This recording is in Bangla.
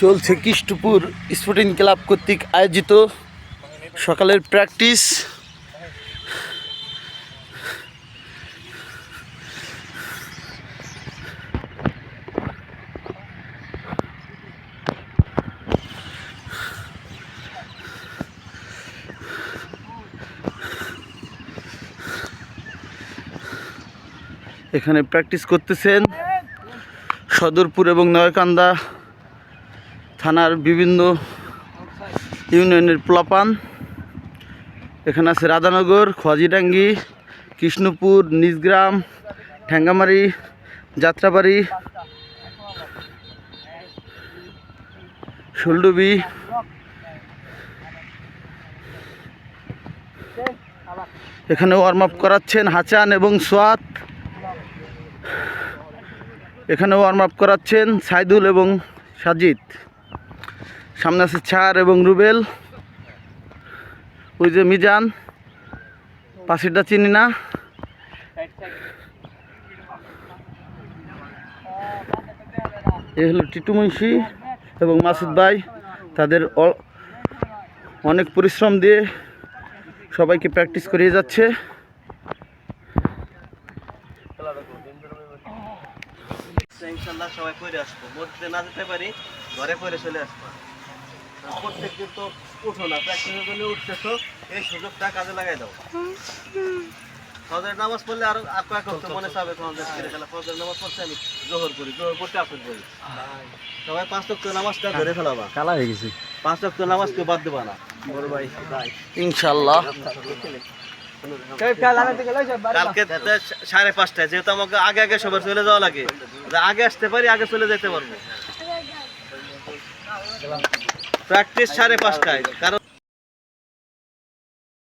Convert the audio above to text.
চলছে কৃষ্টপুর স্পোর্টিং ক্লাব কর্তৃক আয়োজিত সকালের প্র্যাকটিস। এখানে প্র্যাকটিস করতেছেন সদরপুর এবং নয়কান্দা। থানার বিভিন্ন ইউনিয়নের প্লাপান। এখানে আছে রাধানগর, খোয়াজিডাঙ্গি, কৃষ্ণপুর নিজগ্রাম ঠ্যাঙ্গামারি যাত্রাবাড়ি, শোলডুবি। এখানে ওয়ার্ম আপ করাচ্ছেন হাচান এবং সোয়াত। এখানে ওয়ার্ম আপ করাচ্ছেন সাইদুল এবং সাজিদ। সামনে আছে ছার এবং রুবেল। ওই যে মিজান। পাশেরটা চিনি না। এ হলো টিটু মুন্সি এবং মাসুদ ভাই। তাদের অনেক পরিশ্রম দিয়ে সবাইকে প্র্যাকটিস করিয়ে যাচ্ছে। ইনশাল্লাহ সবাই করে আসব। মধ্যে না যেতে পারি, ঘরে করে চলে আসব। প্রত্যেক দিন তো উঠো না প্র্যাকটিসের জন্য উঠতেছো এই সুযোগটা কাজে লাগাই দাও। ফজরের নামাজ পড়লে আরও কয়েক হপ্তাহ মনে চাবে তোমাদের ছেলে খেলা। ফজরের নামাজ পড়ছে আমি জোহর করি জোহর করতে আসর করি। সবাই পাঁচ টক্ত নামাজটা ধরে ফেলাবা। কালা হয়ে গেছে। পাঁচ টক্ত নামাজ কেউ বাদ দেবা না। বড় ভাই ইনশাল্লাহ। কালকে সাড়ে পাঁচটায় যেহেতু আমাকে আগে আগে সবার চলে যাওয়া লাগে। আগে আসতে পারি আগে চলে যেতে পারব। প্র্যাকটিস সাড়ে পাঁচটায়। কারণ